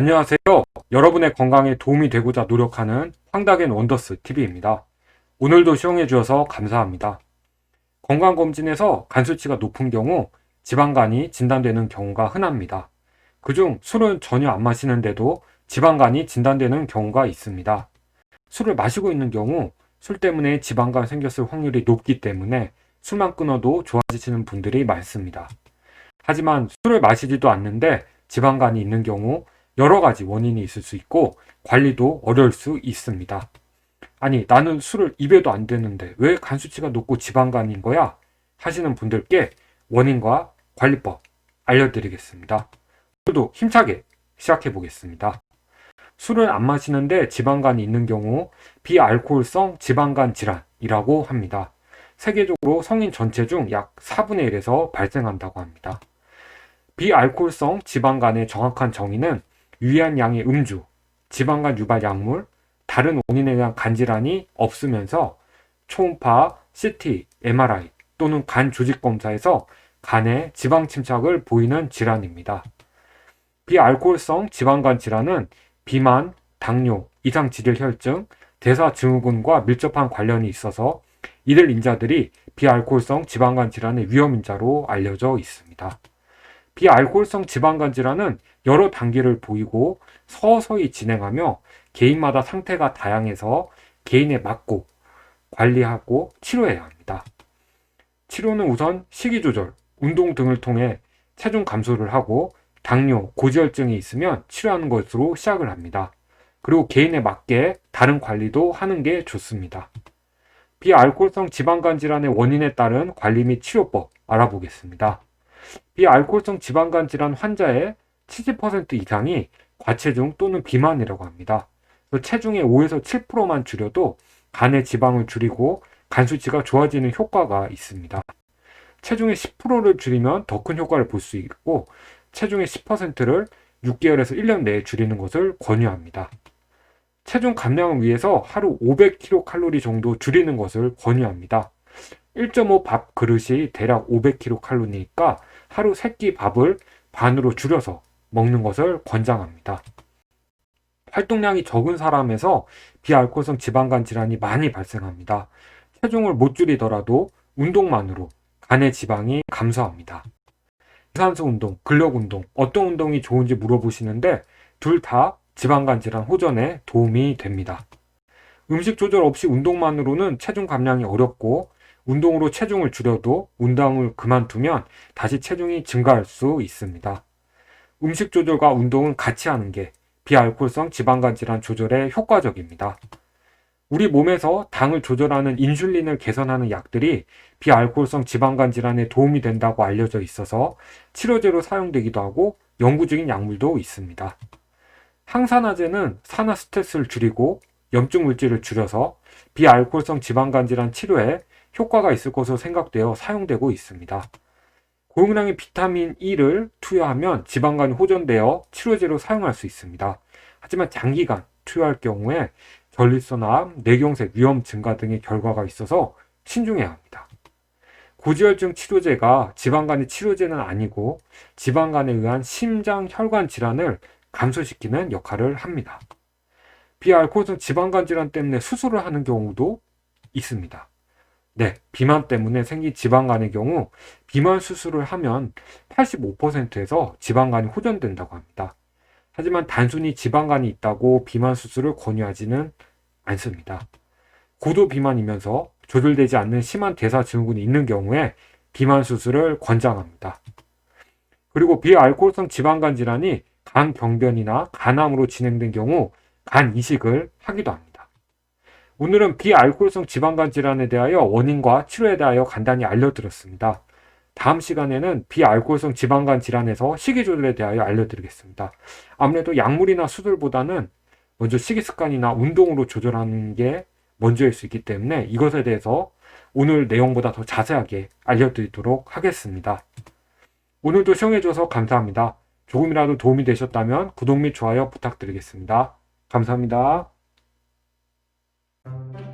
안녕하세요. 여러분의 건강에 도움이 되고자 노력하는 황다겐 원더스 TV입니다. 오늘도 시청해 주셔서 감사합니다. 건강검진에서 간 수치가 높은 경우 지방간이 진단되는 경우가 흔합니다. 그중 술은 전혀 안 마시는데도 지방간이 진단되는 경우가 있습니다. 술을 마시고 있는 경우 술 때문에 지방간 생겼을 확률이 높기 때문에 술만 끊어도 좋아지시는 분들이 많습니다. 하지만 술을 마시지도 않는데 지방간이 있는 경우 여러 가지 원인이 있을 수 있고 관리도 어려울 수 있습니다. 아니, 나는 술을 입에도 안 대는데 왜 간 수치가 높고 지방간인 거야? 하시는 분들께 원인과 관리법 알려드리겠습니다. 오늘도 힘차게 시작해 보겠습니다. 술을 안 마시는데 지방간이 있는 경우 비알코올성 지방간 질환이라고 합니다. 세계적으로 성인 전체 중 약 4분의 1에서 발생한다고 합니다. 비알코올성 지방간의 정확한 정의는 유의한 양의 음주, 지방간 유발 약물, 다른 원인에 의한 간질환이 없으면서 초음파, CT, MRI 또는 간 조직 검사에서 간에 지방 침착을 보이는 질환입니다. 비알코올성 지방간 질환은 비만, 당뇨, 이상지질혈증, 대사 증후군과 밀접한 관련이 있어서 이들 인자들이 비알코올성 지방간 질환의 위험 인자로 알려져 있습니다. 비알코올성 지방간 질환은 여러 단계를 보이고 서서히 진행하며 개인마다 상태가 다양해서 개인에 맞고 관리하고 치료해야 합니다. 치료는 우선 식이 조절, 운동 등을 통해 체중 감소를 하고 당뇨, 고지혈증이 있으면 치료하는 것으로 시작을 합니다. 그리고 개인에 맞게 다른 관리도 하는 게 좋습니다. 비알코올성 지방간 질환의 원인에 따른 관리 및 치료법 알아보겠습니다. 비알코올성 지방간 질환 환자의 70% 이상이 과체중 또는 비만이라고 합니다. 체중의 5에서 7%만 줄여도 간의 지방을 줄이고 간 수치가 좋아지는 효과가 있습니다. 체중의 10%를 줄이면 더 큰 효과를 볼 수 있고 체중의 10%를 6개월에서 1년 내에 줄이는 것을 권유합니다. 체중 감량을 위해서 하루 500kcal 정도 줄이는 것을 권유합니다. 1.5 밥 그릇이 대략 500kcal니까 하루 3끼 밥을 반으로 줄여서 먹는 것을 권장합니다. 활동량이 적은 사람에서 비알코올성 지방간 질환이 많이 발생합니다. 체중을 못 줄이더라도 운동만으로 간의 지방이 감소합니다. 유산소 운동, 근력 운동, 어떤 운동이 좋은지 물어보시는데 둘 다 지방간 질환 호전에 도움이 됩니다. 음식 조절 없이 운동만으로는 체중 감량이 어렵고 운동으로 체중을 줄여도 운동을 그만두면 다시 체중이 증가할 수 있습니다. 음식 조절과 운동은 같이 하는 게 비알코올성 지방간 질환 조절에 효과적입니다. 우리 몸에서 당을 조절하는 인슐린을 개선하는 약들이 비알코올성 지방간 질환에 도움이 된다고 알려져 있어서 치료제로 사용되기도 하고 연구 중인 약물도 있습니다. 항산화제는 산화 스트레스를 줄이고 염증 물질을 줄여서 비알코올성 지방간 질환 치료에 효과가 있을 것으로 생각되어 사용되고 있습니다. 고용량의 비타민 E를 투여하면 지방간이 호전되어 치료제로 사용할 수 있습니다. 하지만 장기간 투여할 경우에 전립선암, 뇌경색 위험 증가 등의 결과가 있어서 신중해야 합니다. 고지혈증 치료제가 지방간의 치료제는 아니고 지방간에 의한 심장 혈관 질환을 감소시키는 역할을 합니다. 비알코올성 지방간 질환 때문에 수술을 하는 경우도 있습니다. 네, 비만 때문에 생긴 지방간의 경우 비만 수술을 하면 85%에서 지방간이 호전된다고 합니다. 하지만 단순히 지방간이 있다고 비만 수술을 권유하지는 않습니다. 고도 비만이면서 조절되지 않는 심한 대사 증후군이 있는 경우에 비만 수술을 권장합니다. 그리고 비알코올성 지방간 질환이 간 병변이나 간암으로 진행된 경우 간 이식을 하기도 합니다. 오늘은 비알코올성 지방간 질환에 대하여 원인과 치료에 대하여 간단히 알려드렸습니다. 다음 시간에는 비알코올성 지방간 질환에서 식이 조절에 대하여 알려드리겠습니다. 아무래도 약물이나 수술보다는 먼저 식이 습관이나 운동으로 조절하는 게 먼저일 수 있기 때문에 이것에 대해서 오늘 내용보다 더 자세하게 알려드리도록 하겠습니다. 오늘도 시청해주셔서 감사합니다. 조금이라도 도움이 되셨다면 구독 및 좋아요 부탁드리겠습니다. 감사합니다. thank you